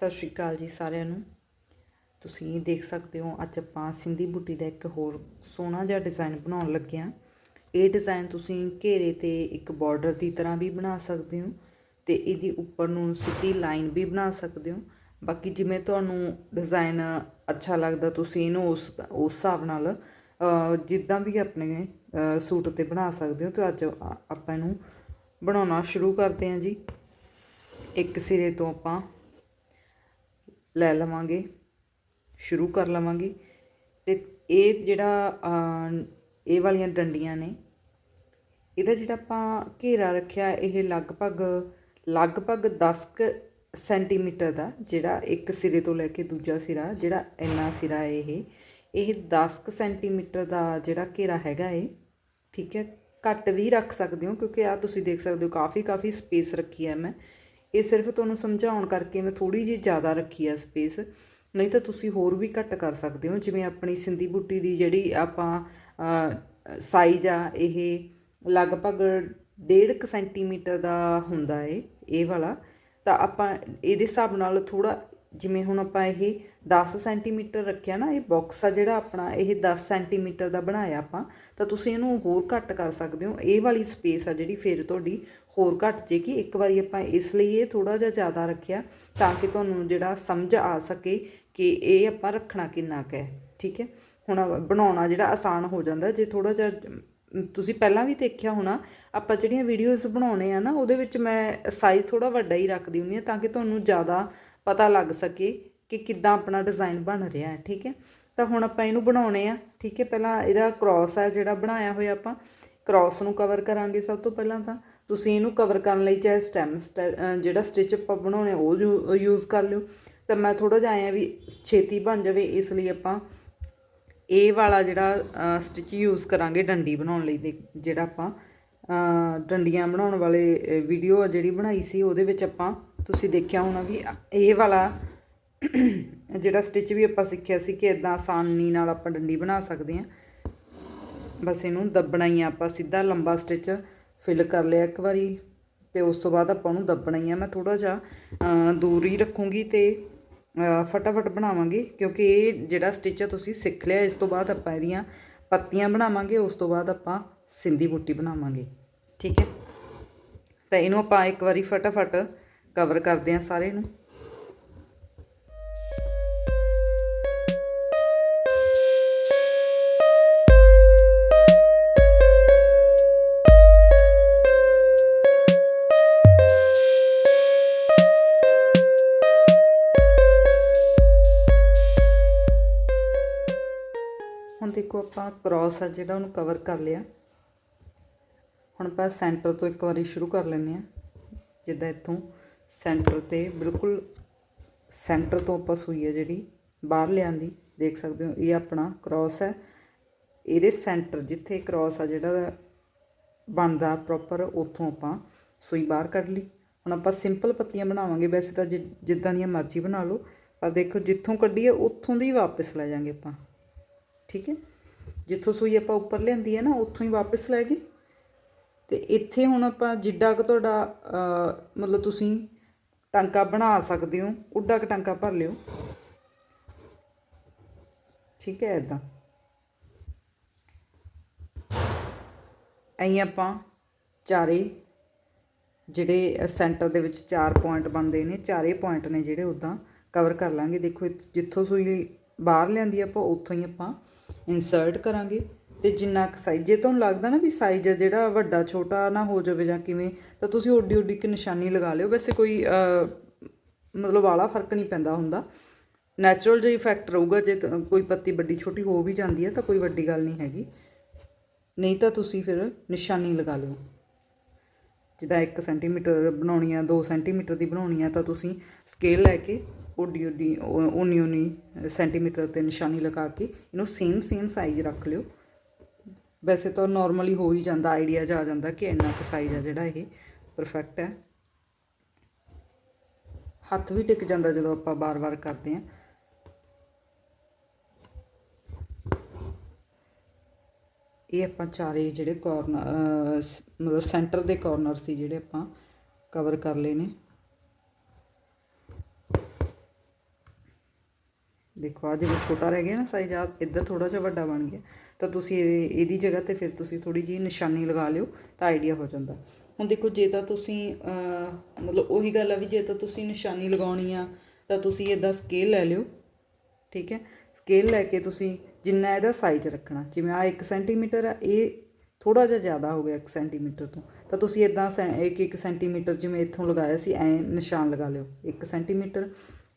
ਸਤਿ ਸ਼੍ਰੀ ਅਕਾਲ ਜੀ ਸਾਰਿਆਂ ਨੂੰ। ਤੁਸੀਂ ਦੇਖ ਸਕਦੇ ਹੋ, ਅੱਜ ਆਪਾਂ ਸਿੰਧੀ ਬੁੱਟੀ ਦਾ ਇੱਕ ਹੋਰ ਸੋਹਣਾ ਜਿਹਾ ਡਿਜ਼ਾਈਨ ਬਣਾਉਣ ਲੱਗੇ ਹਾਂ। ਇਹ ਡਿਜ਼ਾਈਨ ਤੁਸੀਂ ਘੇਰੇ ਤੇ ਇੱਕ ਬਾਰਡਰ ਦੀ ਤਰ੍ਹਾਂ ਵੀ ਬਣਾ ਸਕਦੇ ਹੋ ਤੇ ਇਹਦੀ ਉੱਪਰ ਨੂੰ ਸਿੱਧੀ ਲਾਈਨ ਵੀ ਬਣਾ ਸਕਦੇ ਹੋ। ਬਾਕੀ ਜਿਵੇਂ ਤੁਹਾਨੂੰ ਡਿਜ਼ਾਈਨ ਅੱਛਾ ਲੱਗਦਾ, ਤੁਸੀਂ ਇਹਨੂੰ ਉਸ ਉਸ ਹਿਸਾਬ ਨਾਲ ਜਿੱਦਾਂ ਵੀ ਆਪਣੇ ਸੂਟ ਤੇ ਬਣਾ ਸਕਦੇ ਹੋ। ਤੇ ਅੱਜ ਆਪਾਂ ਇਹਨੂੰ ਬਣਾਉਣਾ ਸ਼ੁਰੂ ਕਰਦੇ ਹਾਂ ਜੀ। ਇੱਕ ਸਿਰੇ ਤੋਂ ਆਪਾਂ ਲੈ ਲਵਾਂਗੇ, ਸ਼ੁਰੂ ਕਰ ਲਵਾਂਗੇ। ਤੇ ਇਹ ਜਿਹੜਾ ਇਹ ਵਾਲੀਆਂ ਡੰਡੀਆਂ ਨੇ, ਇਹਦਾ ਜਿਹੜਾ ਆਪਾਂ ਘੇਰਾ ਰੱਖਿਆ, ਇਹ ਲਗਭਗ ਲਗਭਗ 10 ਕੁ ਸੈਂਟੀਮੀਟਰ ਦਾ, ਜਿਹੜਾ ਇੱਕ ਸਿਰੇ ਤੋਂ ਲੈ ਕੇ ਦੂਜਾ ਸਿਰਾ, ਜਿਹੜਾ ਇੰਨਾ ਸਿਰਾ ਇਹ। ਇਹ 10 ਕੁ ਸੈਂਟੀਮੀਟਰ ਦਾ ਜਿਹੜਾ ਘੇਰਾ ਹੈਗਾ ਇਹ, ਠੀਕ ਹੈ। ਘੱਟ ਵੀ ਰੱਖ ਸਕਦੇ ਹੋ, ਕਿਉਂਕਿ ਆ ਤੁਸੀਂ ਦੇਖ ਸਕਦੇ ਹੋ ਕਾਫੀ ਕਾਫੀ ਸਪੇਸ ਰੱਖੀ ਹੈ ਮੈਂ। ਇਹ ਸਿਰਫ ਤੁਹਾਨੂੰ ਸਮਝਾਉਣ ਕਰਕੇ ਮੈਂ ਥੋੜੀ ਜਿਹੀ ਜ਼ਿਆਦਾ ਰੱਖੀ ਆ ਸਪੇਸ ਨਹੀਂ ਤਾਂ ਤੁਸੀਂ ਹੋਰ ਵੀ ਘੱਟ ਕਰ ਸਕਦੇ ਹੋ, ਜਿਵੇਂ ਆਪਣੀ ਸਿੰਧੀ ਬੁੱਟੀ ਦੀ ਜਿਹੜੀ ਆਪਾਂ ਸਾਈਜ਼ ਆ, ਇਹ ਲਗਭਗ 1.5 ਸੈਂਟੀਮੀਟਰ ਦਾ ਹੁੰਦਾ ਏ, ਇਹ ਵਾਲਾ। ਤਾਂ ਆਪਾਂ ਇਹਦੇ ਹਿਸਾਬ ਨਾਲ ਥੋੜਾ ਜਿਵੇਂ ਹੁਣ ਆਪਾਂ ਇਹ 10 ਸੈਂਟੀਮੀਟਰ ਰੱਖਿਆ ਨਾ, ਇਹ ਬਾਕਸ ਆ ਜਿਹੜਾ ਆਪਣਾ, ਇਹ 10 ਸੈਂਟੀਮੀਟਰ ਦਾ ਬਣਾਇਆ ਆਪਾਂ, ਤਾਂ ਤੁਸੀਂ ਇਹਨੂੰ ਹੋਰ ਘੱਟ ਕਰ ਸਕਦੇ ਹੋ। ਇਹ ਵਾਲੀ ਸਪੇਸ ਆ ਜਿਹੜੀ ਫਿਰ ਤੁਹਾਡੀ ਹੋਰ ਘੱਟ ਜੇਗੀ। ਇੱਕ ਵਾਰੀ ਆਪਾਂ ਇਸ ਲਈ ਇਹ ਥੋੜਾ ਜਿਹਾ ਜ਼ਿਆਦਾ ਰੱਖਿਆ ਤਾਂ ਕਿ ਤੁਹਾਨੂੰ ਜਿਹੜਾ ਸਮਝ ਆ ਸਕੇ ਕਿ ਇਹ ਆਪਾਂ ਰੱਖਣਾ ਕਿੰਨਾ ਕੁ ਹੈ। ਠੀਕ ਹੈ? ਹੁਣ ਬਣਾਉਣਾ ਜਿਹੜਾ ਆਸਾਨ ਹੋ ਜਾਂਦਾ। ਜੇ ਥੋੜਾ ਜਿਹਾ ਤੁਸੀਂ ਪਹਿਲਾਂ ਵੀ ਦੇਖਿਆ ਹੋਣਾ, ਆਪਾਂ ਜਿਹੜੀਆਂ ਵੀਡੀਓਜ਼ ਬਣਾਉਣੇ ਆ ਨਾ, ਉਹਦੇ ਵਿੱਚ ਮੈਂ ਸਾਈਜ਼ ਥੋੜਾ ਵੱਡਾ ਹੀ ਰੱਖਦੀ ਹੁੰਦੀ ਆ ਤਾਂ ਕਿ ਤੁਹਾਨੂੰ ਜ਼ਿਆਦਾ ਪਤਾ ਲੱਗ ਸਕੇ ਕਿ ਕਿੱਦਾਂ ਆਪਣਾ ਡਿਜ਼ਾਈਨ ਬਣ ਰਿਹਾ ਹੈ। ਠੀਕ ਹੈ? ਤਾਂ ਹੁਣ ਆਪਾਂ ਇਹਨੂੰ ਬਣਾਉਣੇ ਆ। ਠੀਕ ਹੈ? ਪਹਿਲਾਂ ਇਹਦਾ ਕ੍ਰਾਸ ਹੈ ਜਿਹੜਾ ਬਣਾਇਆ ਹੋਇਆ ਆਪਾਂ। ਕ੍ਰਾਸ ਨੂੰ ਕਵਰ ਕਰਾਂਗੇ ਸਭ ਤੋਂ ਪਹਿਲਾਂ ਤਾਂ। ਤੁਸੀਂ ਇਹਨੂੰ ਕਵਰ ਕਰਨ ਲਈ ਚਾਹੇ ਸਟੈਮ ਜਿਹੜਾ ਸਟਿਚ ਆਪਾਂ ਬਣਾਉਣੇ ਉਹ ਯੂਜ਼ ਕਰ ਲਿਓ। ਤਾਂ ਮੈਂ ਥੋੜਾ ਜਿਹਾ ਆਇਆ ਵੀ ਛੇਤੀ ਬਣ ਜਾਵੇ, ਇਸ ਲਈ ਆਪਾਂ ਇਹ ਵਾਲਾ ਜਿਹੜਾ ਸਟਿਚ ਯੂਜ਼ ਕਰਾਂਗੇ ਡੰਡੀ ਬਣਾਉਣ ਲਈ ਦੇ, ਜਿਹੜਾ ਆਪਾਂ ਡੰਡੀਆਂ ਬਣਾਉਣ ਵਾਲੇ ਵੀਡੀਓ ਜਿਹੜੀ ਬਣਾਈ ਸੀ, ਉਹਦੇ ਵਿੱਚ ਆਪਾਂ ਤੁਸੀਂ ਦੇਖਿਆ ਹੋਣਾ ਵੀ ਇਹ ਵਾਲਾ ਜਿਹੜਾ ਸਟਿਚ ਵੀ ਆਪਾਂ ਸਿੱਖਿਆ ਸੀ ਕਿ ਇਦਾਂ ਆਸਾਨੀ ਨਾਲ ਆਪਾਂ ਡੰਡੀ ਬਣਾ ਸਕਦੇ ਹਾਂ। ਬਸ ਇਹਨੂੰ ਦੱਬਣਾ ਹੀ ਆ ਆਪਾਂ, ਸਿੱਧਾ ਲੰਬਾ ਸਟਿਚ ਫਿਲ ਕਰ ਲਿਆ ਇੱਕ ਵਾਰੀ ਤੇ ਉਸ ਤੋਂ ਬਾਅਦ ਆਪਾਂ ਉਹਨੂੰ ਦੱਬਣਾ ਹੀ ਆ। ਮੈਂ ਥੋੜਾ ਜਿਹਾ ਦੂਰ ਹੀ ਰੱਖੂੰਗੀ ਤੇ ਫਟਾਫਟ ਬਣਾਵਾਂਗੇ ਕਿਉਂਕਿ ਇਹ ਜਿਹੜਾ ਸਟਿਚ ਆ ਤੁਸੀਂ ਸਿੱਖ ਲਿਆ, ਇਸ ਤੋਂ ਬਾਅਦ ਆਪਾਂ ਇਹਦੀਆਂ ਪੱਤੀਆਂ ਬਣਾਵਾਂਗੇ, ਉਸ ਤੋਂ ਬਾਅਦ ਆਪਾਂ ਸਿੰਧੀ ਬੁੱਟੀ ਬਣਾਵਾਂਗੇ। ਠੀਕ ਹੈ? ਤਾਂ ਇਹਨੂੰ ਆਪਾਂ ਇੱਕ ਵਾਰੀ ਫਟਾਫਟ ਕਵਰ ਕਰਦੇ ਹਾਂ ਸਾਰੇ ਨੂੰ। ਦੇਖੋ ਆਪਾਂ ਕ੍ਰਾਸ ਆ ਜਿਹੜਾ ਉਹਨੂੰ ਕਵਰ ਕਰ ਲਿਆ। ਹੁਣ ਆਪਾਂ ਸੈਂਟਰ ਤੋਂ ਇੱਕ ਵਾਰੀ ਸ਼ੁਰੂ ਕਰ ਲੈਂਦੇ ਆ ਜਿੱਦਾਂ ਇੱਥੋਂ ਸੈਂਟਰ ਤੇ ਬਿਲਕੁਲ ਸੈਂਟਰ ਤੋਂ ਆਪਾਂ ਸੂਈ ਹੈ ਜਿਹੜੀ, ਬਾਹਰ ਲਿਆਂਦੀ, ਦੇਖ ਸਕਦੇ ਹੋ, ਇਹ ਆਪਣਾ ਕ੍ਰਾਸ ਹੈ। ਇਹਦੇ ਸੈਂਟਰ ਜਿੱਥੇ ਕ੍ਰਾਸ ਆ ਜਿਹੜਾ ਬਣਦਾ ਪ੍ਰੋਪਰ ਉੱਥੋਂ ਆਪਾਂ ਸੂਈ ਬਾਹਰ ਕੱਢ ਲਈ। ਹੁਣ ਆਪਾਂ ਸਿੰਪਲ ਪੱਤੀਆਂ ਬਣਾਵਾਂਗੇ, ਵੈਸੇ ਤਾਂ ਜਿ- ਜਿੱਦਾਂ ਦੀਆਂ ਮਰਜ਼ੀ ਬਣਾ ਲਓ। ਪਰ ਦੇਖੋ ਜਿੱਥੋਂ ਕੱਢੀ ਹੈ ਉੱਥੋਂ ਦੀ ਵਾਪਸ ਲੈ ਜਾਾਂਗੇ ਆਪਾਂ। ਠੀਕ ਹੈ? ਜਿੱਥੋਂ ਸੂਈ ਆਪਾਂ ਉੱਪਰ ਲਿਆਂਦੀ ਹੈ ਨਾ, ਉੱਥੋਂ ਹੀ ਵਾਪਸ ਲੈ ਗਏ। ਤੇ ਇੱਥੇ ਹੁਣ ਆਪਾਂ ਜਿੱਡਾ ਕੁ ਤੁਹਾਡਾ ਮਤਲਬ ਤੁਸੀਂ ਟਾਂਕਾ ਬਣਾ ਸਕਦੇ ਹੋ, ਉੱਡਾ ਕੁ ਟਾਂਕਾ ਭਰ ਲਿਓ। ਠੀਕ ਹੈ ਇਦਾਂ ਐਂ ਆਪਾਂ ਚਾਰੇ ਜਿਹੜੇ ਸੈਂਟਰ ਦੇ ਵਿੱਚ ਚਾਰ ਪੁਆਇੰਟ ਬਣਦੇ ਨੇ, ਚਾਰੇ ਪੁਆਇੰਟ ਨੇ ਜਿਹੜੇ ਉਦਾਂ ਕਵਰ ਕਰ ਲਾਂਗੇ। ਦੇਖੋ, ਜਿੱਥੋਂ ਸੂਈ ਬਾਹਰ ਲਿਆਂਦੀ ਆਪਾਂ, ਉੱਥੋਂ ਹੀ ਆਪਾਂ ਇਨਸਰਟ ਕਰਾਂਗੇ ਤੇ ਜਿੰਨਾ ਕੁ ਸਾਈਜ਼ ਜੇ ਤੁਹਾਨੂੰ ਲੱਗਦਾ ਨਾ ਵੀ ਸਾਈਜ਼ ਜਿਹੜਾ ਵੱਡਾ, ਛੋਟਾ ਨਾ ਹੋ ਜਾਵੇ ਜਾਂ ਕਿਵੇਂ, ਤਾਂ ਤੁਸੀਂ ਓਡੀ ਓਡੀ ਇੱਕ ਨਿਸ਼ਾਨੀ ਲਗਾ ਲਿਓ। ਵੈਸੇ ਕੋਈ ਮਤਲਬ ਵਾਲਾ ਫ਼ਰਕ ਨਹੀਂ ਪੈਂਦਾ ਹੁੰਦਾ। ਨੈਚੁਰਲ ਜਿਹਾ ਇਫੈਕਟ ਰਹੂਗਾ, ਜੇ ਕੋਈ ਪੱਤੀ ਵੱਡੀ, ਛੋਟੀ ਹੋ ਵੀ ਜਾਂਦੀ ਹੈ ਤਾਂ ਕੋਈ ਵੱਡੀ ਗੱਲ ਨਹੀਂ ਹੈਗੀ। ਨਹੀਂ ਤਾਂ ਤੁਸੀਂ ਫਿਰ ਨਿਸ਼ਾਨੀ ਲਗਾ ਲਿਓ। ਜਿੱਦਾਂ 1 ਸੈਂਟੀਮੀਟਰ ਬਣਾਉਣੀ ਆ 2 ਸੈਂਟੀਮੀਟਰ ਦੀ ਬਣਾਉਣੀ ਆ, ਤਾਂ ਤੁਸੀਂ ਸਕੇਲ ਲੈ ਕੇ ਓਡੀ ਓਡੀ ਉਨੀ ਉਨੀ ਸੈਂਟੀਮੀਟਰ ਤੇ ਨਿਸ਼ਾਨੀ ਲਗਾ ਕੇ ਇਹਨੂੰ ਸੇਮ ਸੇਮ ਸਾਈਜ਼ ਰੱਖ ਲਿਓ। ਵੈਸੇ ਤਾਂ ਨਾਰਮਲੀ ਹੋ ਹੀ ਜਾਂਦਾ ਆਈਡੀਆ ਜਾ ਜਾਂਦਾ ਕਿ ਇੰਨਾ ਕੁ ਸਾਈਜ਼ ਆ ਜਿਹੜਾ ਇਹ ਪਰਫੈਕਟ ਹੈ। ਹੱਥ ਵੀ ਟਿਕ ਜਾਂਦਾ ਜਦੋਂ ਆਪਾਂ ਬਾਰ-ਬਾਰ ਕਰਦੇ ਹਾਂ। ਇਹ ਆਪਾਂ ਚਾਰੇ ਜਿਹੜੇ ਕਾਰਨਰ ਮਤਲਬ ਸੈਂਟਰ ਦੇ ਕਾਰਨਰ ਸੀ ਜਿਹੜੇ ਆਪਾਂ ਕਵਰ ਕਰ ਲਏ ਨੇ। ਦੇਖੋ ਆ ਜਿਵੇਂ ਛੋਟਾ ਰਹਿ ਗਿਆ ਨਾ ਸਾਈਜ਼ ਆ ਇੱਧਰ ਥੋੜਾ ਜਿਹਾ ਵੱਡਾ ਬਣ ਗਿਆ, ਤਾਂ ਤੁਸੀਂ ਇਹ- ਇਹਦੀ ਜਗ੍ਹਾ ਤੇ ਫਿਰ ਤੁਸੀਂ ਥੋੜੀ ਜਿਹੀ ਨਿਸ਼ਾਨੀ ਲਗਾ ਲਿਓ ਤਾਂ ਆਈਡੀਆ ਹੋ ਜਾਂਦਾ। ਹੁਣ ਦੇਖੋ, ਜੇ ਤਾਂ ਤੁਸੀਂ ਮਤਲਬ ਉਹੀ ਗੱਲ ਆ ਵੀ ਜੇ ਤਾਂ ਤੁਸੀਂ ਨਿਸ਼ਾਨੀ ਲਗਾਉਣੀ ਆ, ਤਾਂ ਤੁਸੀਂ ਇਹਦਾ ਸਕੇਲ ਲੈ ਲਿਓ, ਠੀਕ ਹੈ? ਸਕੇਲ ਲੈ ਕੇ ਤੁਸੀਂ ਜਿੰਨਾ ਇਹਦਾ ਸਾਈਜ਼ ਰੱਖਣਾ, ਜਿਵੇਂ ਆ 1 ਸੈਂਟੀਮੀਟਰ ਆ, ਇਹ ਥੋੜਾ ਜਿਹਾ ਜ਼ਿਆਦਾ ਹੋ ਗਿਆ 1 ਸੈਂਟੀਮੀਟਰ ਤੋਂ, ਤਾਂ ਤੁਸੀਂ ਇਦਾਂ 1 1 ਸੈਂਟੀਮੀਟਰ ਜਿਵੇਂ ਇੱਥੋਂ ਲਗਾਇਆ ਸੀ, ਐ ਨਿਸ਼ਾਨ ਲਗਾ ਲਿਓ 1 ਸੈਂਟੀਮੀਟਰ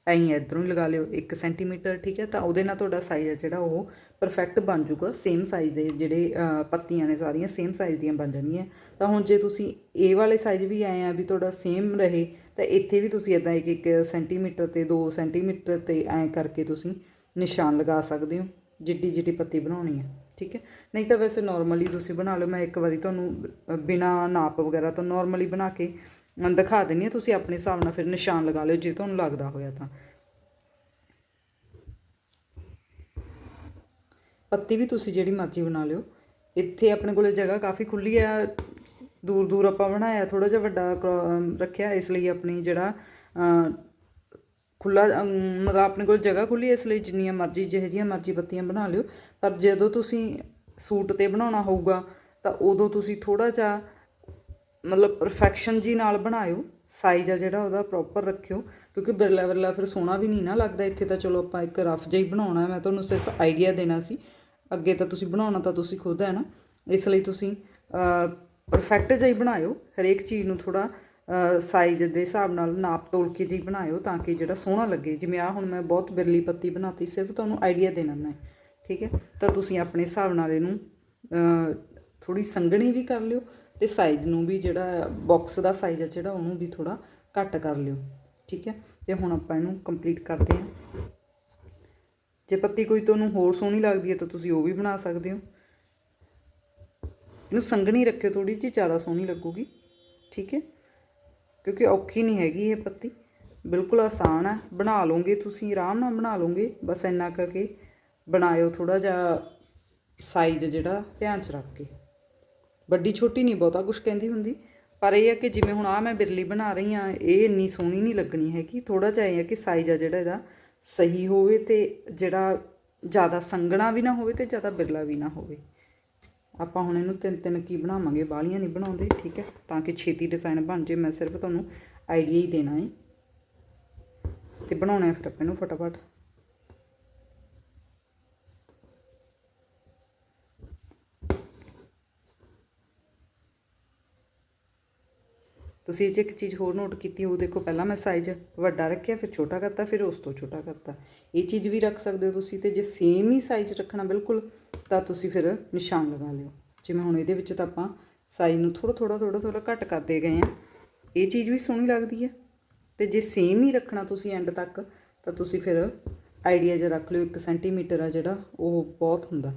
ਐਂ ਇਧਰੋਂ ਹੀ ਲਗਾ ਲਿਓ। 1 ਸੈਂਟੀਮੀਟਰ ਠੀਕ ਹੈ? ਤਾਂ ਉਹਦੇ ਨਾਲ ਤੁਹਾਡਾ ਸਾਈਜ਼ ਹੈ ਜਿਹੜਾ ਉਹ ਪਰਫੈਕਟ ਬਣ ਜਾਊਗਾ। ਸੇਮ ਸਾਈਜ਼ ਦੇ ਜਿਹੜੇ ਪੱਤੀਆਂ ਨੇ ਸਾਰੀਆਂ ਸੇਮ ਸਾਈਜ਼ ਦੀਆਂ ਬਣ ਜਾਣਗੀਆਂ। ਤਾਂ ਹੁਣ ਜੇ ਤੁਸੀਂ ਇਹ ਵਾਲੇ ਸਾਈਜ਼ ਵੀ ਆਏ ਆ ਵੀ ਤੁਹਾਡਾ ਸੇਮ ਰਹੇ ਤਾਂ ਇੱਥੇ ਵੀ ਤੁਸੀਂ ਇਦਾਂ 1 1 ਸੈਂਟੀਮੀਟਰ ਤੇ 2 ਸੈਂਟੀਮੀਟਰ ਤੇ ਐਂ ਕਰਕੇ ਤੁਸੀਂ ਨਿਸ਼ਾਨ ਲਗਾ ਸਕਦੇ ਹੋ। ਜਿੱਡੀ ਜਿੱਡੀ ਪੱਤੀ ਬਣਾਉਣੀ ਹੈ ਠੀਕ ਹੈ? ਨਹੀਂ ਤਾਂ ਵੈਸੇ ਨਾਰਮਲੀ ਤੁਸੀਂ ਬਣਾ ਲਓ। ਮੈਂ ਇੱਕ ਵਾਰੀ ਤੁਹਾਨੂੰ ਅ, ਬਿਨਾਂ ਨਾਪ ਵਗੈਰਾ ਤੋਂ ਨਾਰਮਲੀ ਬਣਾ ਕੇ ਅ, ਦਿਖਾ ਦਿੰਨੀ ਆ ਤੁਸੀਂ ਆਪਣੇ ਹਿਸਾਬ ਨਾਲ ਫਿਰ ਨਿਸ਼ਾਨ ਲਗਾ ਲਿਓ ਜੇ ਤੁਹਾਨੂੰ ਲੱਗਦਾ ਹੋਇਆ ਤਾਂ। ਪੱਤੀ ਵੀ ਤੁਸੀਂ ਜਿਹੜੀ ਮਰਜ਼ੀ ਬਣਾ ਲਿਓ। ਇੱਥੇ ਆਪਣੇ ਕੋਲੇ ਜਗ੍ਹਾ ਕਾਫੀ ਖੁੱਲੀ ਆ ਦੂਰ ਦੂਰ ਆਪਾਂ ਬਣਾਇਆ ਥੋੜਾ ਜਿਹਾ ਵੱਡਾ ਕਰੋ- ਰੱਖਿਆ ਇਸ ਲਈ ਆਪਣੀ ਜਿਹੜਾ ਅ, ਖੁੱਲਾ ਮਤਲਬ ਆਪਣੇ ਕੋਲ ਜਗ੍ਹਾ ਖੁੱਲੀ ਇਸ ਲਈ ਜਿੰਨੀਆਂ ਮਰਜ਼ੀ ਜਿਹੋ ਜਿਹੀਆਂ ਮਰਜ਼ੀ ਪੱਤੀਆਂ ਬਣਾ ਲਿਓ। ਪਰ ਜਦੋਂ ਤੁਸੀਂ ਸੂਟ ਤੇ ਬਣਾਉਣਾ ਹੋਊਗਾ ਤਾਂ ਉਦੋਂ ਤੁਸੀਂ ਥੋੜਾ ਜਿਹਾ ਮਤਲਬ ਪਰਫੈਕਸ਼ਨ ਜੀ ਨਾਲ ਬਣਾਇਓ ਸਾਈਜ਼ ਆ ਜਿਹੜਾ ਉਹਦਾ ਪ੍ਰੋਪਰ ਰੱਖਿਓ, ਕਿਉਂਕਿ ਬਿਰਲਾ ਬਿਰਲਾ ਫਿਰ ਸੋਹਣਾ ਵੀ ਨਹੀਂ ਨਾ ਲੱਗਦਾ, ਇੱਥੇ ਤਾਂ ਚਲੋ ਆਪਾਂ ਇੱਕ ਰਫ ਜਿਹਾ ਹੀ ਬਣਾਉਣਾ ਮੈਂ ਤੁਹਾਨੂੰ ਸਿਰਫ ਆਈਡੀਆ ਦੇਣਾ ਸੀ, ਅੱਗੇ ਤਾਂ ਤੁਸੀਂ ਬਣਾਉਣਾ ਤਾਂ ਤੁਸੀਂ ਖੁਦ ਹੈ ਨਾ, ਇਸ ਲਈ ਤੁਸੀਂ ਪਰਫੈਕਟ ਜਿਹਾ ਹੀ ਬਣਾਇਓ, ਹਰੇਕ ਚੀਜ਼ ਨੂੰ ਥੋੜਾ ਸਾਈਜ਼ ਦੇ ਹਿਸਾਬ ਨਾਲ ਨਾਪ ਤੋਲ ਕੇ ਜੀ ਬਣਾਇਓ, ਤਾਂ ਕਿ ਜਿਹੜਾ ਸੋਹਣਾ ਲੱਗੇ, ਜਿਵੇਂ ਆ ਹੁਣ ਮੈਂ ਬਹੁਤ ਬਿਰਲੀ ਪੱਤੀ ਬਣਾਤੀ, ਸਿਰਫ ਤੁਹਾਨੂੰ ਆਈਡੀਆ ਦੇਣਾ ਮੈਂ, ਠੀਕ ਹੈ, ਤਾਂ ਤੁਸੀਂ ਆਪਣੇ ਹਿਸਾਬ ਨਾਲ ਇਹਨੂੰ ਥੋੜੀ ਸੰਘਣੀ ਵੀ ਕਰ ਲਿਓ ਅਤੇ ਸਾਈਜ਼ ਨੂੰ ਵੀ ਜਿਹੜਾ ਬਾਕਸ ਦਾ ਸਾਈਜ਼ ਹੈ ਜਿਹੜਾ ਉਹਨੂੰ ਵੀ ਥੋੜ੍ਹਾ ਘੱਟ ਕਰ ਲਿਓ, ਠੀਕ ਹੈ? ਅਤੇ ਹੁਣ ਆਪਾਂ ਇਹਨੂੰ ਕੰਪਲੀਟ ਕਰਦੇ ਹਾਂ। ਜੇ ਪੱਤੀ ਕੋਈ ਤੁਹਾਨੂੰ ਹੋਰ ਸੋਹਣੀ ਲੱਗਦੀ ਹੈ ਤਾਂ ਤੁਸੀਂ ਉਹ ਵੀ ਬਣਾ ਸਕਦੇ ਹੋ। ਇਹਨੂੰ ਸੰਘਣੀ ਰੱਖਿਓ ਥੋੜੀ ਜਿਹੀ, ਜ਼ਿਆਦਾ ਸੋਹਣੀ ਲੱਗੂਗੀ, ਠੀਕ ਹੈ? ਕਿਉਂਕਿ ਔਖੀ ਨਹੀਂ ਹੈਗੀ ਇਹ ਪੱਤੀ। ਬਿਲਕੁਲ ਆਸਾਨ ਹੈ, ਬਣਾ ਲਓਗੇ ਤੁਸੀਂ, ਆਰਾਮ ਨਾਲ ਬਣਾ ਲਓਗੇ, ਬਸ ਇੰਨਾ ਕਰਕੇ ਬਣਾਇਓ ਥੋੜਾ ਜਿਹਾ ਸਾਈਜ਼ ਜਿਹੜਾ ਧਿਆਨ ਚ ਰੱਖ ਕੇ। ਵੱਡੀ ਛੋਟੀ ਨਹੀਂ, ਬਹੁਤਾ ਕੁਝ ਕਹਿੰਦੀ ਹੁੰਦੀ। ਪਰ ਇਹ ਹੈ ਕਿ ਜਿਵੇਂ ਹੁਣ ਆ ਮੈਂ ਬਿਰਲੀ ਬਣਾ ਰਹੀ ਆ ਇਹ ਇੰਨੀ ਸੋਹਣੀ ਨਹੀਂ ਲੱਗਣੀ ਹੈਗੀ। ਥੋੜਾ ਜਿਹਾ ਇਹ ਹੈ ਕਿ ਸਾਈਜ਼ ਆ ਜਿਹੜਾ ਇਹਦਾ, ਸਹੀ ਹੋਵੇ ਤੇ ਜਿਹੜਾ ਜ਼ਿਆਦਾ ਸੰਘਣਾ ਵੀ ਨਾ ਹੋਵੇ ਤੇ ਜ਼ਿਆਦਾ ਬਿਰਲਾ ਵੀ ਨਾ ਹੋਵੇ। ਆਪਾਂ ਹੁਣ ਇਹਨੂੰ ਤਿੰਨ ਤਿੰਨ ਕੀ ਬਣਾਵਾਂਗੇ ਬਾਲੀਆਂ ਨਹੀਂ ਬਣਾਉਂਦੇ, ਠੀਕ ਹੈ? ਤਾਂ ਕਿ ਛੇਤੀ ਡਿਜ਼ਾਈਨ ਬਣ ਜੇ ਮੈਂ ਸਿਰਫ ਤੁਹਾਨੂੰ ਆਈਡੀਆ ਹੀ ਦੇਣਾ ਹੈ। ਤੇ ਬਣਾਉਣਾ ਹੈ ਫਿਰ ਆਪਾਂ ਇਹਨੂੰ ਫਟਾਫਟ। ਤੁਸੀਂ ਇਹ 'ਚ ਇੱਕ ਚੀਜ਼ ਹੋਰ ਨੋਟ ਕੀਤੀ, ਉਹ ਦੇਖੋ ਪਹਿਲਾਂ ਮੈਂ ਸਾਈਜ਼ ਵੱਡਾ ਰੱਖਿਆ, ਫਿਰ ਛੋਟਾ ਕਰਤਾ, ਫਿਰ ਉਸ ਤੋਂ ਛੋਟਾ ਕਰਤਾ। ਇਹ ਚੀਜ਼ ਵੀ ਰੱਖ ਸਕਦੇ ਹੋ ਤੁਸੀਂ ਤੇ ਜੇ ਸੇਮ ਹੀ ਸਾਈਜ਼ ਰੱਖਣਾ ਬਿਲਕੁਲ, ਤਾਂ ਤੁਸੀਂ ਫਿਰ ਨਿਸ਼ਾਨ ਲਗਾ ਲਿਓ। ਜਿਵੇਂ ਹੁਣ ਇਹਦੇ ਵਿੱਚ ਤਾਂ ਆਪਾਂ ਸਾਈਜ਼ ਨੂੰ ਥੋੜਾ ਥੋੜਾ ਥੋੜਾ ਥੋੜਾ ਘੱਟ ਕਰਦੇ ਗਏ ਆ ਇਹ ਚੀਜ਼ ਵੀ ਸੋਹਣੀ ਲੱਗਦੀ ਹੈ। ਤੇ ਜੇ ਸੇਮ ਹੀ ਰੱਖਣਾ ਤੁਸੀਂ ਐਂਡ ਤੱਕ, ਤਾਂ ਤੁਸੀਂ ਫਿਰ ਆਈਡੀਆ ਜਿਹਾ ਰੱਖ ਲਿਓ 1 ਸੈਂਟੀਮੀਟਰ ਆ ਜਿਹੜਾ, ਉਹ ਬਹੁਤ ਹੁੰਦਾ।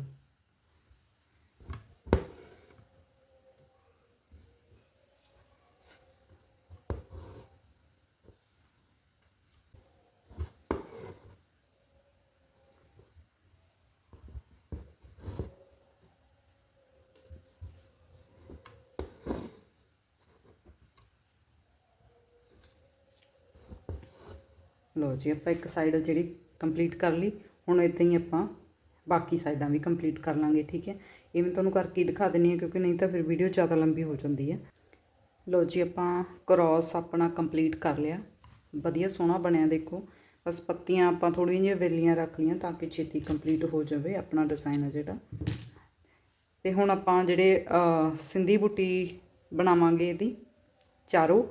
ਲਓ ਜੀ, ਆਪਾਂ ਇੱਕ ਸਾਈਡ ਜਿਹੜੀ ਕੰਪਲੀਟ ਕਰ ਲਈ, ਹੁਣ ਇਦਾਂ ਹੀ ਆਪਾਂ ਬਾਕੀ ਸਾਈਡਾਂ ਵੀ ਕੰਪਲੀਟ ਕਰ ਲਾਂਗੇ, ਠੀਕ ਹੈ? ਇਹ ਮੈਂ ਤੁਹਾਨੂੰ ਕਰਕੇ ਦਿਖਾ ਦਿੰਨੀ ਹਾਂ, ਕਿਉਂਕਿ ਨਹੀਂ ਤਾਂ ਫਿਰ ਵੀਡੀਓ ਜ਼ਿਆਦਾ ਲੰਬੀ ਹੋ ਜਾਂਦੀ ਹੈ। ਲਓ ਜੀ, ਆਪਾਂ ਕ੍ਰਾਸ ਆਪਣਾ ਕੰਪਲੀਟ ਕਰ ਲਿਆ। ਵਧੀਆ ਸੋਹਣਾ ਬਣਿਆ, ਦੇਖੋ। ਬਸ ਪੱਤੀਆਂ ਆਪਾਂ ਥੋੜ੍ਹੀਆਂ ਜਿਹੀਆਂ ਵੇਲੀਆਂ ਰੱਖ ਲਈਆਂ ਤਾਂ ਕਿ ਛੇਤੀ ਕੰਪਲੀਟ ਹੋ ਜਾਵੇ ਆਪਣਾ ਡਿਜ਼ਾਈਨ ਹੈ ਜਿਹੜਾ। ਤੇ ਹੁਣ ਆਪਾਂ ਜਿਹੜੇ ਸਿੰਧੀ ਬੁੱਟੀ ਬਣਾਵਾਂਗੇ ਇਹਦੀ, ਚਾਰੋਂ।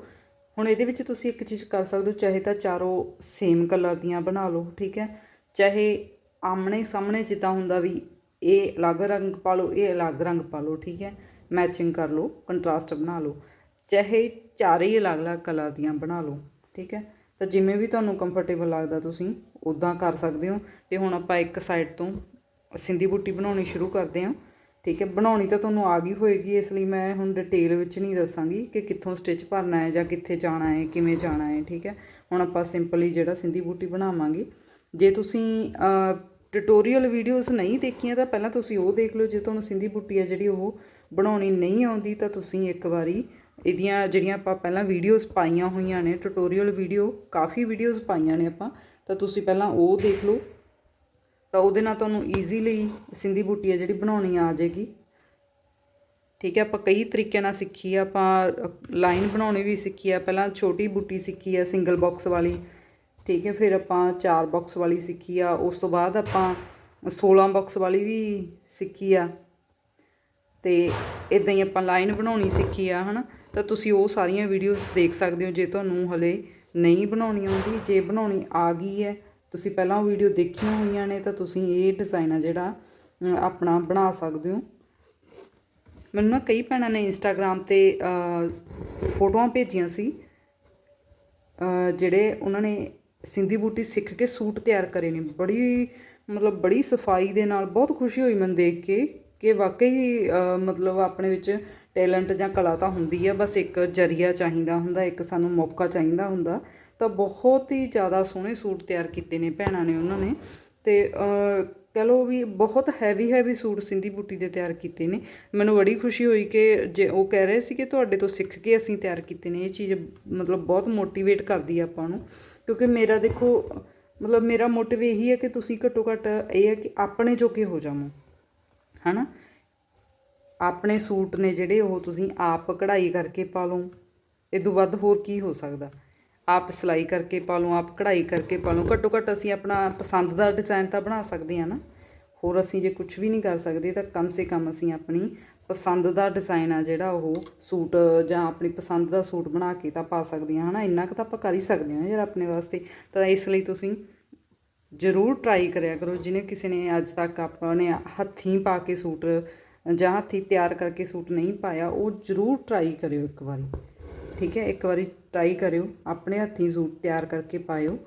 ਹੁਣ ਇਹਦੇ ਵਿੱਚ ਤੁਸੀਂ ਇੱਕ ਚੀਜ਼ ਕਰ ਸਕਦੇ ਹੋ, ਚਾਹੇ ਤਾਂ ਚਾਰੋਂ ਸੇਮ ਕਲਰ ਦੀਆਂ ਬਣਾ ਲਓ, ਠੀਕ ਹੈ? ਚਾਹੇ ਆਮਣੇ ਸਾਹਮਣੇ ਜਿੱਦਾਂ ਹੁੰਦਾ ਵੀ ਇਹ ਅਲੱਗ ਰੰਗ ਪਾ ਲਓ, ਇਹ ਅਲੱਗ ਰੰਗ ਪਾ ਲਓ, ਠੀਕ ਹੈ? ਮੈਚਿੰਗ ਕਰ ਲਓ ਕੰਟਰਾਸਟ ਬਣਾ ਲਓ। ਚਾਹੇ ਚਾਰੇ ਹੀ ਅਲੱਗ-ਅਲੱਗ ਕਲਰ ਦੀਆਂ ਬਣਾ ਲਓ, ਠੀਕ ਹੈ? ਤਾਂ ਜਿਵੇਂ ਵੀ ਤੁਹਾਨੂੰ ਕੰਫਰਟੇਬਲ ਲੱਗਦਾ ਤੁਸੀਂ ਉਦਾਂ ਕਰ ਸਕਦੇ ਹੋ। ਤੇ ਹੁਣ ਆਪਾਂ ਇੱਕ ਸਾਈਡ ਤੋਂ ਸਿੰਧੀ ਬੂਟੀ ਬਣਾਉਣੀ ਸ਼ੁਰੂ ਕਰਦੇ ਹਾਂ। ਠੀਕ ਹੈ, ਬਣਾਉਣੀ ਤਾਂ ਤੁਹਾਨੂੰ ਆ ਗਈ ਹੋਏਗੀ, ਇਸ ਲਈ ਮੈਂ ਹੁਣ ਡਿਟੇਲ ਵਿੱਚ ਨਹੀਂ ਦੱਸਾਂਗੀ ਕਿ ਕਿੱਥੋਂ ਸਟਿਚ ਭਰਨਾ ਹੈ ਜਾਂ ਕਿੱਥੇ ਜਾਣਾ ਹੈ, ਕਿਵੇਂ ਜਾਣਾ ਹੈ, ਠੀਕ ਹੈ। ਹੁਣ ਆਪਾਂ ਸਿੰਪਲੀ ਜਿਹੜਾ ਸਿੰਧੀ ਬੂਟੀ ਬਣਾਵਾਂਗੇ। ਜੇ ਤੁਸੀਂ ਟਿਊਟੋਰੀਅਲ ਵੀਡੀਓਜ਼ ਨਹੀਂ ਦੇਖੀਆਂ ਤਾਂ ਪਹਿਲਾਂ ਤੁਸੀਂ ਉਹ ਦੇਖ ਲਓ, ਜੇ ਤੁਹਾਨੂੰ ਸਿੰਧੀ ਬੂਟੀ ਹੈ ਜਿਹੜੀ ਉਹ ਬਣਾਉਣੀ ਨਹੀਂ ਆਉਂਦੀ ਤਾਂ ਤੁਸੀਂ ਇੱਕ ਵਾਰੀ ਇਹਦੀਆਂ ਜਿਹੜੀਆਂ ਆਪਾਂ ਪਹਿਲਾਂ ਵੀਡੀਓਜ਼ ਪਾਈਆਂ ਹੋਈਆਂ ਨੇ ਟਿਊਟੋਰੀਅਲ ਵੀਡੀਓ ਕਾਫੀ ਵੀਡੀਓਜ਼ ਪਾਈਆਂ ਨੇ ਆਪਾਂ, ਤਾਂ ਤੁਸੀਂ ਪਹਿਲਾਂ ਉਹ ਦੇਖ ਲਓ। ਤਾਂ ਉਹਦੇ ਨਾਲ ਤੁਹਾਨੂੰ ਈਜ਼ੀਲੀ ਸਿੰਧੀ ਬੂਟੀ ਆ ਜਿਹੜੀ ਬਣਾਉਣੀ ਆ ਜਾਏਗੀ। ਠੀਕ ਹੈ, ਆਪਾਂ ਕਈ ਤਰੀਕਿਆਂ ਨਾਲ ਸਿੱਖੀ ਆ, ਆਪਾਂ ਲਾਈਨ ਬਣਾਉਣੀ ਵੀ ਸਿੱਖੀ ਆ, ਪਹਿਲਾਂ ਛੋਟੀ ਬੂਟੀ ਸਿੱਖੀ ਆ ਸਿੰਗਲ ਬਾਕਸ ਵਾਲੀ। ਠੀਕ ਹੈ, ਫਿਰ ਆਪਾਂ ਚਾਰ ਬਾਕਸ ਵਾਲੀ ਸਿੱਖੀ ਆ, ਉਸ ਤੋਂ ਬਾਅਦ ਆਪਾਂ 16 ਬਾਕਸ ਵਾਲੀ ਵੀ ਸਿੱਖੀ ਆ। ਤੇ ਇਦਾਂ ਹੀ ਆਪਾਂ ਲਾਈਨ ਬਣਾਉਣੀ ਸਿੱਖੀ ਆ, ਹਨਾ? ਤਾਂ ਤੁਸੀਂ ਉਹ ਸਾਰੀਆਂ ਵੀਡੀਓਜ਼ ਦੇਖ ਸਕਦੇ ਹੋ, ਜੇ ਤੁਹਾਨੂੰ ਹਲੇ ਨਹੀਂ ਬਣਾਉਣੀ ਆਉਂਦੀ, ਜੇ ਬਣਾਉਣੀ ਆ ਗਈ ਹੈ ਤੁਸੀਂ ਪਹਿਲਾਂ ਉਹ ਵੀਡੀਓ ਦੇਖੀਆਂ ਹੋਈਆਂ ਨੇ ਤਾਂ ਤੁਸੀਂ ਇਹ ਡਿਜ਼ਾਈਨ ਆ ਜਿਹੜਾ ਆਪਣਾ ਬਣਾ ਸਕਦੇ ਹੋ। ਮੈਨੂੰ ਨਾ ਕਈ ਭੈਣਾਂ ਨੇ ਇੰਸਟਾਗ੍ਰam ਤੇ ਫੋਟੋਆਂ ਭੇਜੀਆਂ ਸੀ ਜਿਹੜੇ ਉਹਨਾਂ ਨੇ ਸਿੰਧੀ ਬੂਟੀ ਸਿੱਖ ਕੇ ਸੂਟ ਤਿਆਰ ਕਰੇ ਨੇ। ਬੜੀ, ਮਤਲਬ ਬੜੀ ਸਫ਼ਾਈ ਦੇ ਨਾਲ, ਬਹੁਤ ਖੁਸ਼ੀ ਹੋਈ ਮੈਨੂੰ ਦੇਖ ਕੇ। ਕਿ ਵਾਕਈ ਮਤਲਬ ਆਪਣੇ ਵਿੱਚ ਟੈਲੈਂਟ ਜਾਂ ਕਲਾ ਤਾਂ ਹੁੰਦੀ ਆ ਬਸ ਇੱਕ ਜਰੀਆ ਚਾਹੀਦਾ ਹੁੰਦਾ ਇੱਕ ਸਾਨੂੰ ਮੌਕਾ ਚਾਹੀਦਾ ਹੁੰਦਾ। ਤਾਂ ਬਹੁਤ ਹੀ ਜ਼ਿਆਦਾ ਸੋਹਣੇ ਸੂਟ ਤਿਆਰ ਕੀਤੇ ਨੇ ਭੈਣਾਂ ਨੇ ਉਹਨਾਂ ਨੇ। ਤੇ ਅ, ਕਹਿ ਲਓ ਵੀ ਬਹੁਤ ਹੈਵੀ ਹੈਵੀ ਸੂਟ ਸਿੰਧੀ ਬੂਟੀ ਦੇ ਤਿਆਰ ਕੀਤੇ ਨੇ। ਮੈਨੂੰ ਬੜੀ ਖੁਸ਼ੀ ਹੋਈ ਕਿ ਜੇ ਉਹ ਕਹਿ ਰਹੇ ਸੀ ਕਿ ਤੁਹਾਡੇ ਤੋਂ ਸਿੱਖ ਕੇ ਅਸੀਂ ਤਿਆਰ ਕੀਤੇ ਨੇ ਇਹ ਚੀਜ਼ ਮਤਲਬ ਬਹੁਤ ਮੋਟੀਵੇਟ ਕਰਦੀ ਆ ਆਪਾਂ ਨੂੰ। ਕਿਉਂਕਿ ਮੇਰਾ ਦੇਖੋ ਮਤਲਬ ਮੇਰਾ ਮੋਟਿਵ ਇਹੀ ਹੈ ਕਿ ਤੁਸੀਂ ਘੱਟੋ ਘੱਟ ਇਹ ਹੈ ਕਿ ਆਪਣੇ ਜੋਗੇ ਹੋ ਜਾਵੋ। ਹਨਾ? ਆਪਣੇ ਸੂਟ ਨੇ ਜਿਹੜੇ ਉਹ ਤੁਸੀਂ ਆਪ ਕਢਾਈ ਕਰਕੇ ਪਾ ਲਓ। ਇਹ ਤੋਂ ਵੱਧ ਹੋਰ ਕੀ ਹੋ ਸਕਦਾ? ਆਪ ਸਿਲਾਈ ਕਰਕੇ ਪਾ ਲਓ, ਆਪ ਕਢਾਈ ਕਰਕੇ ਪਾ ਲਓ। ਘੱਟੋ ਘੱਟ ਅਸੀਂ ਆਪਣਾ ਪਸੰਦ ਦਾ ਡਿਜ਼ਾਈਨ ਤਾਂ ਬਣਾ ਸਕਦੇ ਹਾਂ ਨਾ। ਹੋਰ ਅਸੀਂ ਜੇ ਕੁਝ ਵੀ ਨਹੀਂ ਕਰ ਸਕਦੇ ਤਾਂ ਕਮ ਸੇ ਕਮ ਅਸੀਂ ਆਪਣੀ ਪਸੰਦ ਦਾ ਡਿਜ਼ਾਈਨ ਆ ਜਿਹੜਾ ਉਹ ਸੂਟ ਜਾਂ ਆਪਣੀ ਪਸੰਦ ਦਾ ਸੂਟ ਬਣਾ ਕੇ ਤਾਂ ਪਾ ਸਕਦੇ ਹਾਂ। ਹਨਾ? ਇੰਨਾ ਕੁ ਤਾਂ ਆਪਾਂ ਕਰ ਹੀ ਸਕਦੇ ਹਾਂ ਯਾਰ ਆਪਣੇ ਵਾਸਤੇ। ਤਾਂ ਇਸ ਲਈ ਤੁਸੀਂ ਜ਼ਰੂਰ ਟਰਾਈ ਕਰਿਆ ਕਰੋ, ਜਿਹਨੇ ਕਿਸੇ ਨੇ ਅੱਜ ਤੱਕ ਆਪਾਂ ਨੇ ਹੱਥੀਂ ਪਾ ਕੇ ਸੂਟ ਜਾਂ ਹੱਥੀਂ ਤਿਆਰ ਕਰਕੇ ਸੂਟ ਨਹੀਂ ਪਾਇਆ, ਉਹ ਜ਼ਰੂਰ ਟਰਾਈ ਕਰਿਓ ਇੱਕ ਵਾਰੀ। ਠੀਕ ਹੈ? ਇੱਕ ਵਾਰੀ ਟਰਾਈ ਕਰਿਓ, ਆਪਣੇ ਹੱਥੀਂ ਸੂਟ ਤਿਆਰ ਕਰਕੇ ਪਾਇਓ।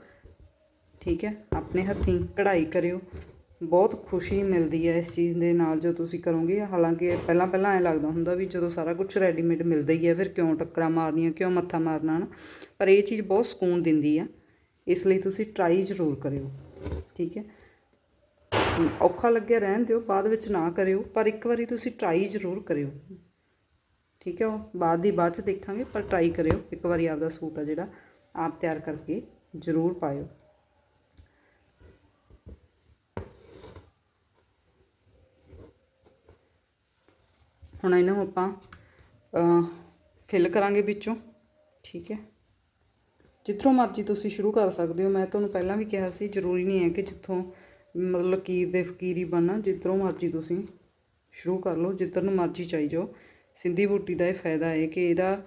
ਠੀਕ ਹੈ? ਆਪਣੇ ਹੱਥੀਂ ਕਢਾਈ ਕਰਿਓ। ਬਹੁਤ ਖੁਸ਼ੀ ਮਿਲਦੀ ਹੈ ਇਸ ਚੀਜ਼ ਦੇ ਨਾਲ ਜੋ ਤੁਸੀਂ ਕਰੋਗੇ। ਹਾਲਾਂਕਿ ਪਹਿਲਾਂ ਪਹਿਲਾਂ ਐ ਲੱਗਦਾ ਹੁੰਦਾ ਵੀ ਜਦੋਂ ਸਾਰਾ ਕੁਝ ਰੈਡੀਮੇਡ ਮਿਲਦਾ ਹੀ ਹੈ, ਫਿਰ ਕਿਉਂ ਟੱਕਰਾਂ ਮਾਰਨੀਆਂ, ਕਿਉਂ ਮੱਥਾ ਮਾਰਨਾ ਨਾ ਪਰ ਇਹ ਚੀਜ਼ ਬਹੁਤ ਸਕੂਨ ਦਿੰਦੀ ਆ ਇਸ ਲਈ ਤੁਸੀਂ ਟਰਾਈ ਜ਼ਰੂਰ ਕਰਿਓ। ਠੀਕ ਹੈ? ਔਖਾ ਲੱਗਿਆ ਰਹਿਣ ਦਿਓ, ਬਾਅਦ ਵਿੱਚ ਨਾ ਕਰਿਓ, ਪਰ ਇੱਕ ਵਾਰੀ ਤੁਸੀਂ ਟਰਾਈ ਜ਼ਰੂਰ ਕਰਿਓ। ਠੀਕ ਹੈ ਉਹ? ਬਾਅਦ ਦੀ ਬਾਅਦ ਚ ਦੇਖਾਂਗੇ, ਪਰ ਟਰਾਈ ਕਰਿਓ। ਇੱਕ ਵਾਰੀ ਆਪਦਾ ਸੂਟ ਆ ਜਿਹੜਾ, ਆਪ ਤਿਆਰ ਕਰਕੇ ਜ਼ਰੂਰ ਪਾਇਓ। ਹੁਣ ਇਹਨੂੰ ਆਪਾਂ ਫਿਲ ਕਰਾਂਗੇ ਵਿੱਚੋਂ। ਠੀਕ ਹੈ? ਜਿੱਥੋਂ ਮਰਜ਼ੀ ਤੁਸੀਂ ਸ਼ੁਰੂ ਕਰ ਸਕਦੇ ਹੋ। ਮੈਂ ਤੁਹਾਨੂੰ ਪਹਿਲਾਂ ਵੀ ਕਿਹਾ ਸੀ, ਜ਼ਰੂਰੀ ਨਹੀਂ ਹੈ ਕਿ ਜਿੱਥੋਂ ਮਤਲਬ ਲਕੀਰ ਦੇ ਫਕੀਰੀ ਬਣਨਾ, ਜਿੱਧਰੋਂ ਮਰਜ਼ੀ ਤੁਸੀਂ ਸ਼ੁਰੂ ਕਰ ਲਓ, ਜਿੱਧਰ ਨੂੰ ਮਰਜ਼ੀ ਚਾਈ ਜਾਓ। ਸਿੰਧੀ ਬੂਟੀ ਦਾ ਇਹ ਫਾਇਦਾ ਹੈ ਕਿ ਇਹਦਾ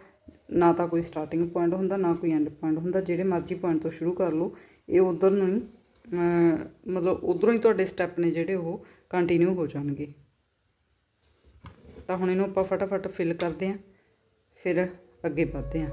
ਨਾ ਤਾਂ ਕੋਈ ਸਟਾਰਟਿੰਗ ਪੁਆਇੰਟ ਹੁੰਦਾ, ਨਾ ਕੋਈ ਐਂਡ ਪੁਆਇੰਟ ਹੁੰਦਾ। ਜਿਹੜੇ ਮਰਜ਼ੀ ਪੁਆਇੰਟ ਤੋਂ ਸ਼ੁਰੂ ਕਰ ਲਓ, ਇਹ ਉਧਰ ਨੂੰ ਹੀ ਮਤਲਬ ਉਧਰੋਂ ਹੀ ਤੁਹਾਡੇ ਸਟੈਪ ਨੇ ਜਿਹੜੇ ਉਹ ਕੰਟੀਨਿਊ ਹੋ ਜਾਣਗੇ। ਤਾਂ ਹੁਣ ਇਹਨੂੰ ਆਪਾਂ ਫਟਾਫਟ ਫਿਲ ਕਰਦੇ ਹਾਂ, ਫਿਰ ਅੱਗੇ ਵਧਦੇ ਹਾਂ।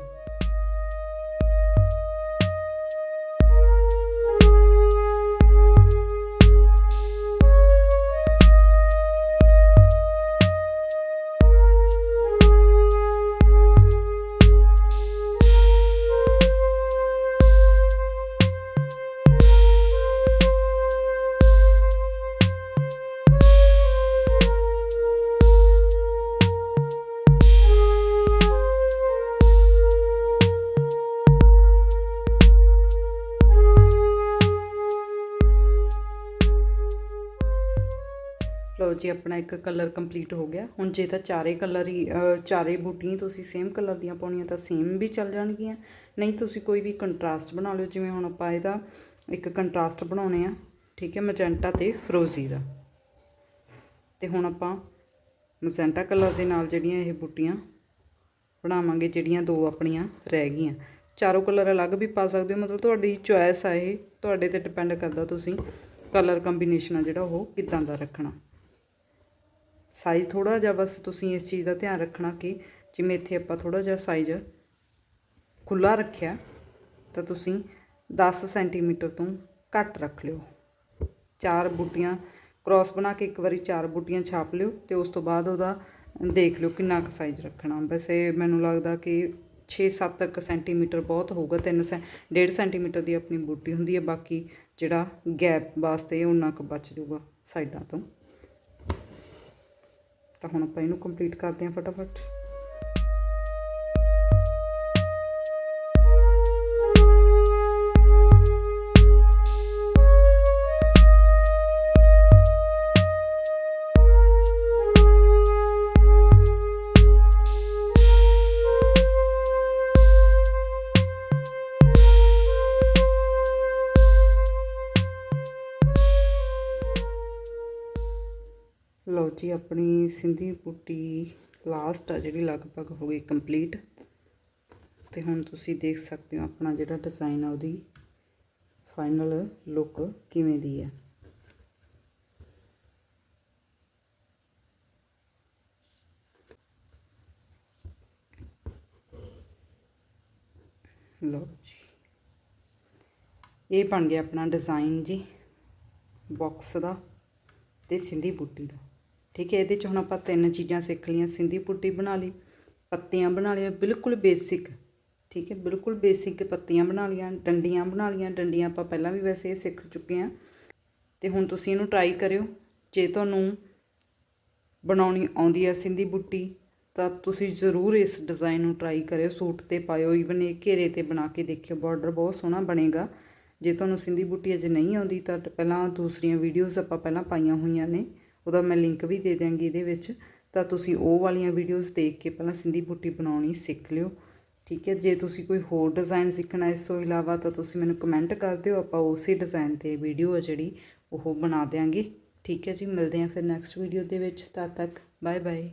ਜੀ ਆਪਣਾ ਇੱਕ ਕਲਰ ਕੰਪਲੀਟ ਹੋ ਗਿਆ। ਹੁਣ ਜੇ ਤਾਂ ਚਾਰੇ ਕਲਰ ਹੀ ਚਾਰੇ ਬੂਟੀਆਂ ਤੁਸੀਂ ਸੇਮ ਕਲਰ ਦੀਆਂ ਪਾਉਣੀਆਂ ਤਾਂ ਸੇਮ ਵੀ ਚੱਲ ਜਾਣਗੀਆਂ। ਨਹੀਂ ਤੁਸੀਂ ਕੋਈ ਵੀ ਕੰਟਰਾਸਟ ਬਣਾ ਲਿਓ, ਜਿਵੇਂ ਹੁਣ ਆਪਾਂ ਇਹਦਾ ਇੱਕ ਕੰਟਰਾਸਟ ਬਣਾਉਣੇ ਆ, ਠੀਕ ਹੈ ਮੈਜੈਂਟਾ ਤੇ ਫਰੋਜ਼ੀ ਦਾ। ਤੇ ਹੁਣ ਆਪਾਂ ਮਜੈਂਟਾ ਕਲਰ ਦੇ ਨਾਲ ਜਿਹੜੀਆਂ ਇਹ ਬੂਟੀਆਂ ਬਣਾਵਾਂਗੇ, ਜਿਹੜੀਆਂ ਦੋ ਆਪਣੀਆਂ ਰਹਿ ਗਈਆਂ। ਚਾਰੋਂ ਕਲਰ ਅਲੱਗ ਵੀ ਪਾ ਸਕਦੇ ਹੋ, ਮਤਲਬ ਤੁਹਾਡੀ ਚੁਆਇਸ ਆ ਇਹ। ਤੁਹਾਡੇ ਤੇ ਡਿਪੈਂਡ ਕਰਦਾ ਤੁਸੀਂ ਕਲਰ ਕੰਬੀਨੇਸ਼ਨ ਆ ਜਿਹੜਾ ਉਹ ਕਿੱਦਾਂ ਦਾ ਰੱਖਣਾ। ਸਾਈਜ਼ ਥੋੜਾ ਜਿਹਾ ਬਸ ਤੁਸੀਂ ਇਸ ਚੀਜ਼ ਦਾ ਧਿਆਨ ਰੱਖਣਾ ਕਿ ਜਿਵੇਂ ਇੱਥੇ ਆਪਾਂ ਥੋੜਾ ਜਿਹਾ ਸਾਈਜ਼ ਖੁੱਲਾ ਰੱਖਿਆ, ਤਾਂ ਤੁਸੀਂ 10 ਸੈਂਟੀਮੀਟਰ ਤੋਂ ਘੱਟ ਰੱਖ ਲਿਓ। ਚਾਰ ਬੂਟੀਆਂ ਕ੍ਰਾਸ ਬਣਾ ਕੇ ਇੱਕ ਵਾਰੀ ਚਾਰ ਬੂਟੀਆਂ ਛਾਪ ਲਿਓ ਤੇ ਉਸ ਤੋਂ ਬਾਅਦ ਉਹਦਾ ਦੇਖ ਲਿਓ ਕਿੰਨਾ ਕੁ ਸਾਈਜ਼ ਰੱਖਣਾ। ਵੈਸੇ ਮੈਨੂੰ ਲੱਗਦਾ ਕਿ 6-7 ਤੱਕ ਸੈਂਟੀਮੀਟਰ ਬਹੁਤ ਹੋਊਗਾ 3 ਸੈਂ 1.5 ਸੈਂਟੀਮੀਟਰ ਦੀ ਆਪਣੀ ਬੂਟੀ ਹੁੰਦੀ ਹੈ, ਬਾਕੀ ਜਿਹੜਾ ਗੈਪ ਵਾਸਤੇ ਉਹਨਾਂ ਕੁ ਬਚ ਜਾਊਗਾ ਸਾਈਡਾਂ ਤੋਂ। ਤਾਂ ਹੁਣ ਆਪਾਂ ਇਹਨੂੰ ਕੰਪਲੀਟ ਕਰਦੇ ਹਾਂ ਫਟਾਫਟ। ਜੀ, ਆਪਣੀ ਸਿੰਧੀ ਬੂਟੀ ਲਾਸਟ ਆ, ਜਿਹੜੀ ਲਗਭਗ ਹੋ ਗਈ ਕੰਪਲੀਟ ਤੇ ਹੁਣ ਤੁਸੀਂ ਦੇਖ ਸਕਦੇ ਹੋ ਆਪਣਾ ਜਿਹੜਾ ਡਿਜ਼ਾਈਨ ਆ, ਉਹਦੀ ਫਾਈਨਲ ਲੁੱਕ ਕਿਵੇਂ ਦੀ ਹੈ ਲਓ ਜੀ। ਇਹ ਬਣ ਗਿਆ ਆਪਣਾ ਡਿਜ਼ਾਈਨ ਜੀ ਬਾਕਸ ਦਾ ਤੇ ਸਿੰਧੀ ਬੂਟੀ ਦਾ। ਠੀਕ ਹੈ, ਇਹਦੇ ਚ ਹੁਣ ਆਪਾਂ ਤਿੰਨ ਚੀਜ਼ਾਂ ਸਿੱਖ ਲਈਆਂ, ਸਿੰਧੀ ਬੂਟੀ ਬਣਾ ਲਈ, ਪੱਤੀਆਂ ਬਣਾ ਲਈਆਂ, ਬਿਲਕੁਲ ਬੇਸਿਕ ਠੀਕ ਹੈ, ਬਿਲਕੁਲ ਬੇਸਿਕ ਪੱਤੀਆਂ ਬਣਾ ਲਈਆਂ, ਡੰਡੀਆਂ ਬਣਾ ਲਈਆਂ, ਡੰਡੀਆਂ ਆਪਾਂ ਪਹਿਲਾਂ ਵੀ ਵੈਸੇ ਇਹ ਸਿੱਖ ਚੁੱਕੇ ਹਾਂ, ਤੇ ਹੁਣ ਤੁਸੀਂ ਇਹਨੂੰ ਟਰਾਈ ਕਰਿਓ, ਜੇ ਤੁਹਾਨੂੰ ਬਣਾਉਣੀ ਆਉਂਦੀ ਹੈ ਸਿੰਧੀ ਬੁੱਟੀ, ਤਾਂ ਤੁਸੀਂ ਜ਼ਰੂਰ ਇਸ ਡਿਜ਼ਾਈਨ ਨੂੰ ਟਰਾਈ ਕਰਿਓ, ਸੂਟ ਤੇ ਪਾਇਓ ਈਵਨ ਇਹ ਘੇਰੇ ਤੇ ਬਣਾ ਕੇ ਦੇਖਿਓ ਬਾਰਡਰ ਬਹੁਤ ਸੋਹਣਾ ਬਣੇਗਾ, ਜੇ ਤੁਹਾਨੂੰ ਸਿੰਧੀ ਬੁੱਟੀ ਅਜੇ ਨਹੀਂ ਆਉਂਦੀ, ਤਾਂ ਪਹਿਲਾਂ ਦੂਸਰੀਆਂ ਵੀਡੀਓਜ਼ ਆਪਾਂ ਪਹਿਲਾਂ ਪਾਈਆਂ ਹੋਈਆਂ ਨੇ ਉਹਦਾ ਮੈਂ ਲਿੰਕ ਵੀ ਦੇ ਦਿਆਂਗੀ ਇਹਦੇ ਵਿੱਚ। ਤਾਂ ਤੁਸੀਂ ਉਹ ਵਾਲੀਆਂ ਵੀਡੀਓਜ਼ ਦੇਖ ਕੇ ਪਹਿਲਾਂ ਸਿੰਧੀ ਬੁੱਟੀ ਬਣਾਉਣੀ ਸਿੱਖ ਲਿਓ। ਠੀਕ ਹੈ, ਜੇ ਤੁਸੀਂ ਕੋਈ ਹੋਰ ਡਿਜ਼ਾਈਨ ਸਿੱਖਣਾ ਇਸ ਤੋਂ ਇਲਾਵਾ ਤਾਂ ਤੁਸੀਂ ਮੈਨੂੰ ਕਮੈਂਟ ਕਰ ਦਿਓ, ਆਪਾਂ ਉਸੇ ਡਿਜ਼ਾਈਨ ਤੇ ਵੀਡੀਓ ਆ ਜਿਹੜੀ ਉਹ ਬਣਾ ਦਿਆਂਗੇ। ਠੀਕ ਹੈ ਜੀ, ਮਿਲਦੇ ਹਾਂ ਫਿਰ ਨੈਕਸਟ ਵੀਡੀਓ ਦੇ ਵਿੱਚ। ਤਦ ਤੱਕ ਬਾਏ ਬਾਏ